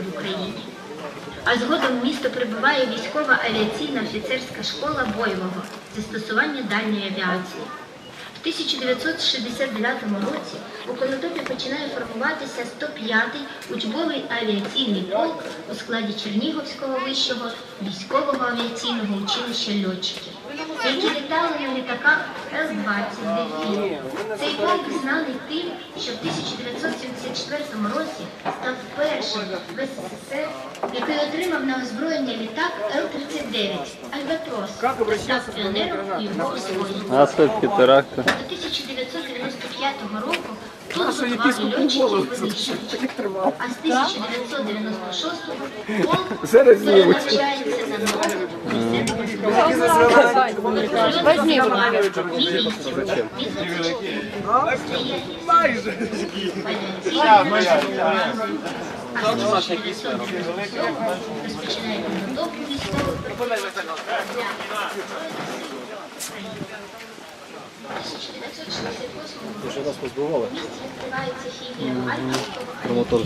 в Україні. А згодом в місто прибуває військова авіаційна офіцерська школа бойового застосування дальньої авіації. В 1969 році у Конотопі починає формуватися 105-й учбовий авіаційний полк у складі Чернігівського вищого військового авіаційного училища льотчиків, які літали на літаках Л-20 «Дельфін». Цей полк знаний тим, що в 1974 році став першим в СССР, який отримав на озброєння літак Л-39 «Альбатрос» та став піонером у його освоєнні. Наслідки теракту. До 1995 року тут готували льотчиків винищувачів. А з 1996 полк перенавчається на нову Майже. Розпочинає підготовку військових Вже нас позбували. Промотор.